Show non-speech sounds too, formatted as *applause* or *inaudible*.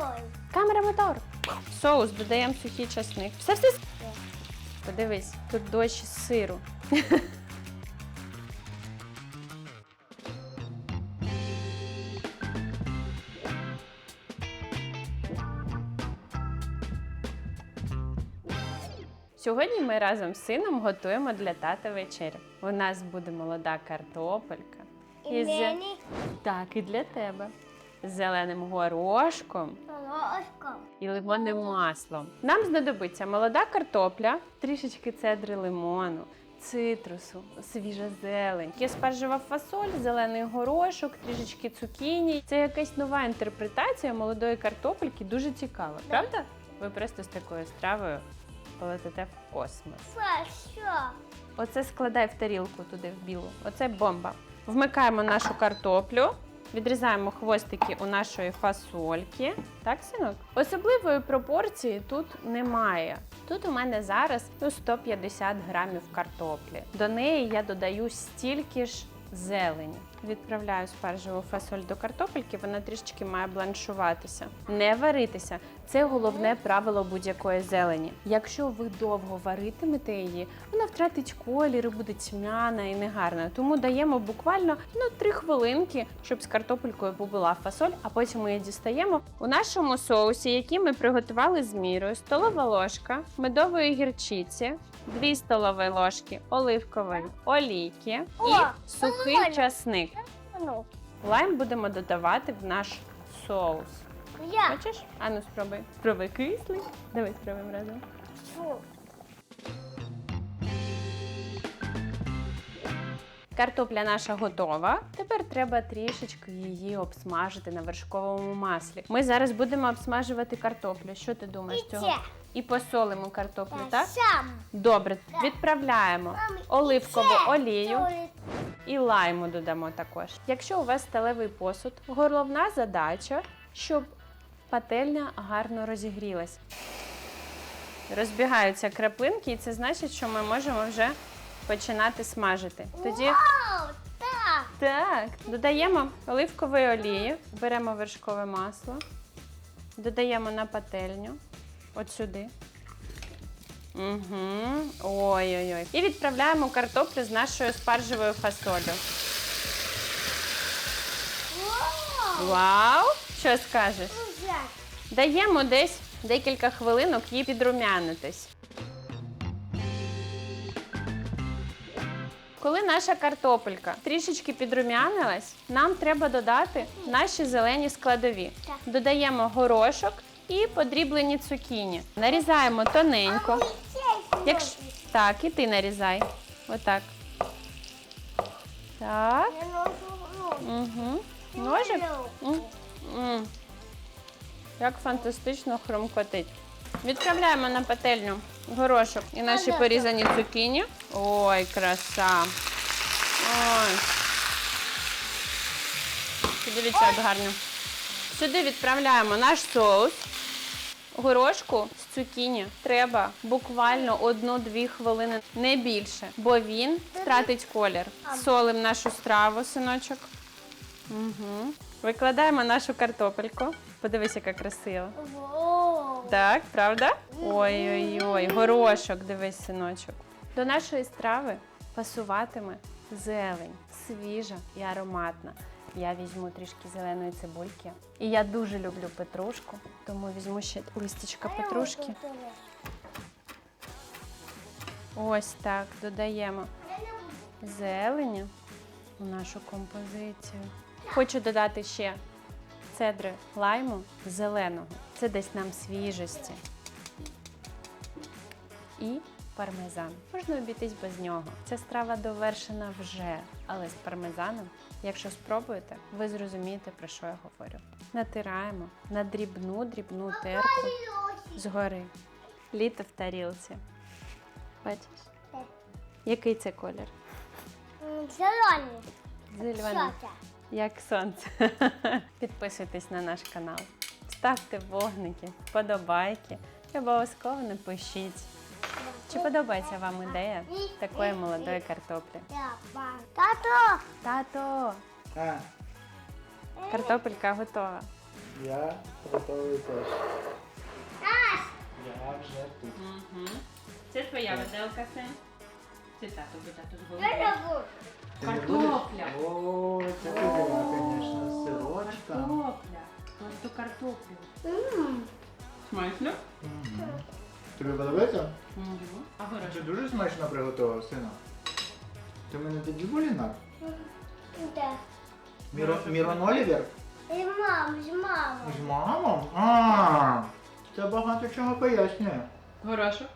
Ой. Камера мотор. Соус, додаємо сухий часник. Все, все. Подивись, тут дощ з сиру. Сьогодні ми разом з сином готуємо для тата вечерю. У нас буде молода картопелька. І із- мені Так, і для тебе. З зеленим горошком і лимонним маслом. Нам знадобиться молода картопля, трішечки цедри лимону, цитрусу, свіжа зелень. Є спаржева фасоль, зелений горошок, трішечки цукіні. Це якась нова інтерпретація молодої картопельки, дуже цікава, правда? Ви просто з такою стравою полетите в космос. Що? Оце складай в тарілку туди в білу. Оце бомба. Вмикаємо нашу картоплю. Відрізаємо хвостики у нашої фасольки. Так, синок? Особливої пропорції тут немає. Тут у мене зараз ну, 150 грамів картоплі. До неї я додаю стільки ж зелені. Відправляю спаржеву фасоль до картопельки, вона трішечки має бланшуватися. Не варитися. Це головне правило будь-якої зелені. Якщо ви довго варитимете її, вона втратить колір, і буде тьмяна і негарна. Тому даємо буквально ну, 3 хвилинки, щоб з картопелькою побула фасоль, а потім ми її дістаємо. У нашому соусі, який ми приготували з мірою, столова ложка медової гірчиці, 2 столові ложки оливкової олійки О, і сухий нормально. часник. Ну, Лайм будемо додавати в наш соус. я. Хочеш? Ану, спробуй. Спробуй кислий. Давай спробуємо разом. Картопля наша готова. Тепер треба трішечки її обсмажити на вершковому маслі. Ми зараз будемо обсмажувати картоплю. Що ти думаєш І цього? це. І посолимо картоплю, Та так? Сам. Добре, відправляємо Мам, і оливкову це. олію і лайму додамо також. Якщо у вас сталевий посуд, головна задача, щоб пательня гарно розігрілась. Розбігаються краплинки, і це значить, що ми можемо вже починати смажити. Тоді Вау, так. так, додаємо оливкової олії, беремо вершкове масло, додаємо на пательню, от сюди. Угу. Ой-ой-ой. І відправляємо картоплю з нашою спаржевою фасолю. Вау. Вау! Що скажеш? Даємо десь декілька хвилинок їй підрумянитись. Коли наша картопелька трішечки підрумянилась, нам треба додати наші зелені складові. Додаємо горошок і подріблені цукіні. Нарізаємо тоненько. Якщо... Так, і ти нарізай. Отак. Так. Угу. Ножик? М, м. Як фантастично хрумкотить. Відправляємо на пательню горошок і наші порізані цукіні. Ой, краса. Ой. Подивіться, як гарно. Сюди відправляємо наш соус. Горошку з цукіні треба буквально 1-2 хвилини, не більше, бо він втратить колір. Солим нашу страву, синочок. Угу. Викладаємо нашу картопельку. Подивись, яка красива. Так, правда? Ой-ой-ой, горошок, дивись, синочок. До нашої страви пасуватиме зелень, свіжа і ароматна. Я візьму трішки зеленої цибульки. І я дуже люблю петрушку, тому візьму ще листячка петрушки. Ось так додаємо зелені у нашу композицію. Хочу додати ще цедри лайму зеленого. Це десь нам свіжості. І пармезан. Можна обійтись без нього. Ця страва довершена вже, але з пармезаном, якщо спробуєте, ви зрозумієте, про що я говорю. Натираємо на дрібну дрібну терку згори. Літо в тарілці. Бачиш? Який це колір? Зелений. Зелений. Як сонце. *laughs* Підписуйтесь на наш канал, ставте вогники, вподобайки і обов'язково напишіть. Чи подобається вам ідея такої молодої картоплі? Тато. Тато, А, картопелька готова. Я готовий теж. Я вже тут. Угу. Це твоя виделка, син. Це тато буде тато з Ти Картопля. О, це ти була, звісно, з сирочком. Картопля. Просто картоплю. Смачно? Мгм. Тобі подобається? А Ти горошок? дуже смачно приготував, сина. Ти в мене тоді булінак? Да. Міро, Мірон Олівер? З мамою, з мамою. З мамом? А, це багато чого пояснює. Горошок?